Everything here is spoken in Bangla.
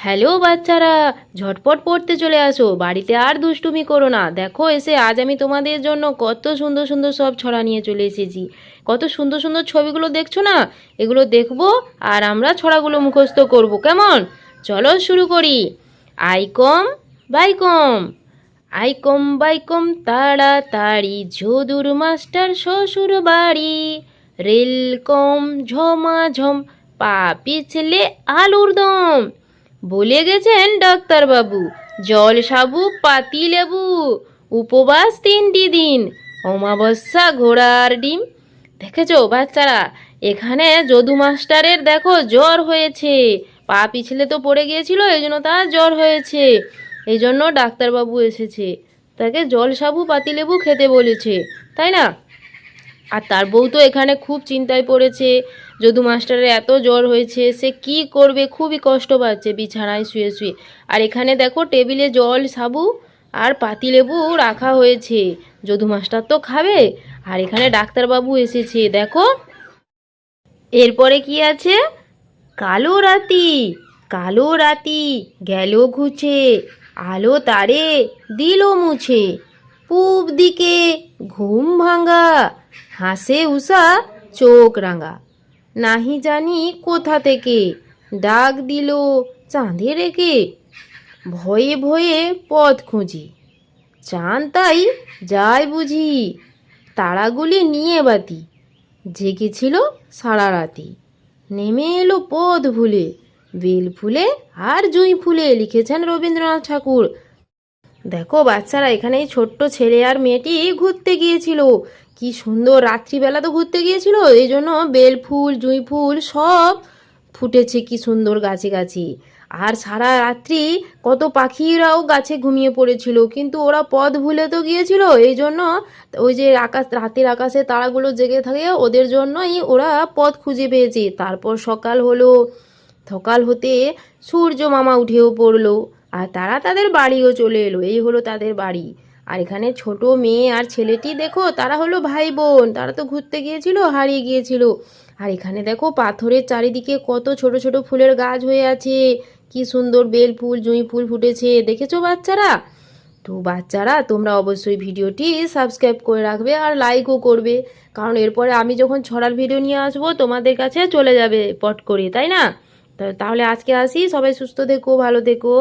হ্যালো বাচ্চারা, ঝটপট পড়তে চলে আসো, বাড়িতে আর দুষ্টুমি করো না। দেখো এসে আজ আমি তোমাদের জন্য কত সুন্দর সুন্দর সব ছড়া নিয়ে চলে এসেছি। কত সুন্দর সুন্দর ছবিগুলো দেখছ না? এগুলো দেখব আর আমরা ছড়াগুলো মুখস্থ করব, কেমন? চলো শুরু করি। আইকম বাইকম আইকম বাইকম তাড়াতাড়ি ঝুদুর মাস্টার শ্বশুর বাড়ি। রেল কম ঝমাঝম, পা পিছলে আলুর দম। বলে গেছেন ডাক্তারবাবু। জল সাবু, পাতি লেবু, উপবাস তিনটি দিন, অমাবস্যা ঘোড়ার ডিম। দেখেছ বাচ্চারা, এখানে যদু মাস্টারের দেখো জ্বর হয়েছে। পা পিছলে তো পড়ে গিয়েছিল এই জন্য তার জ্বর হয়েছে। এই জন্য ডাক্তারবাবু এসেছে। তাকে জল সাবু পাতিলেবু খেতে বলেছে, তাই না? আর তার বউ তো এখানে খুব চিন্তায় পড়েছে, যদু মাস্টারের এত জ্বর হয়েছে, সে কি করবে? খুবই কষ্ট পাচ্ছে বিছানায় শুয়ে শুয়ে। আর এখানে দেখো টেবিলে জল, সাবু আর পাতিলেবু রাখা হয়েছে। যদু মাস্টার তো খাবে। আর এখানে ডাক্তারবাবু এসেছে, দেখো। এরপরে কি আছে? কালো রাতি কালো রাতি, গেল ঘুচে, আলো তারে, দিল মুছে। পূব দিকে ঘুম ভাঙা হাসে উষা, চোখ রাঙা। নাহি জানি কোথা থেকে ডাক দিল চাঁদে রেখে ভয়ে ভয়ে পথ খুঁজি। চাঁদ তাই যায় বুঝি, তারাগুলি নিয়ে বাতি। জেগেছিল সারা রাতি। নেমে এলো পথ ভুলে। বেল ফুলে আর জুঁই ফুলে লিখেছেন রবীন্দ্রনাথ ঠাকুর। দেখো, বাচ্চারা, এখানে ছোট্ট ছেলে আর মেয়েটি ঘুরতে গিয়েছিল। কি সুন্দর, রাত্রিবেলা তো ঘুরতে গিয়েছিল, এই জন্য বেল ফুল জুঁই ফুল সব ফুটেছে, কি সুন্দর গাছে গাছে। আর সারা রাত্রি কত পাখিরাও গাছে ঘুমিয়ে পড়েছিল, কিন্তু ওরা পথ ভুলে তো গিয়েছিল, এই জন্য ওই যে আকাশ, রাতের আকাশে তারাগুলো জেগে থাকে, ওদের জন্যই ওরা পথ খুঁজে পেয়েছে। তারপর সকাল হলো, সকাল হতে সূর্য মামা উঠেও পড়ল, আর তারা তাদের বাড়িও চলে এলো, এই হলো তাদের বাড়ি। আর এখানে ছোট মেয়ে আর ছেলেটি, দেখো, তারা হলো ভাই বোন তারা তো ঘুরতে গিয়েছিল, হারিয়ে গিয়েছিল। আর এখানে দেখো, পাথরের চারিদিকে কত ছোট ছোট ফুলের গাছ হয়ে আছে। কি সুন্দর বেল ফুল, জুঁই ফুল ফুটেছে। দেখেছ বাচ্চারা? তো বাচ্চারা, তোমরা অবশ্যই ভিডিওটি সাবস্ক্রাইব করে রাখবে আর লাইকও করবে। কারণ এরপরে আমি যখন ছড়ার ভিডিও নিয়ে আসব, তোমাদের কাছে চলে যাবে পট করে, তাই না? তাহলে আজকে আসি। সবাই সুস্থ থেকো, ভালো থেকো।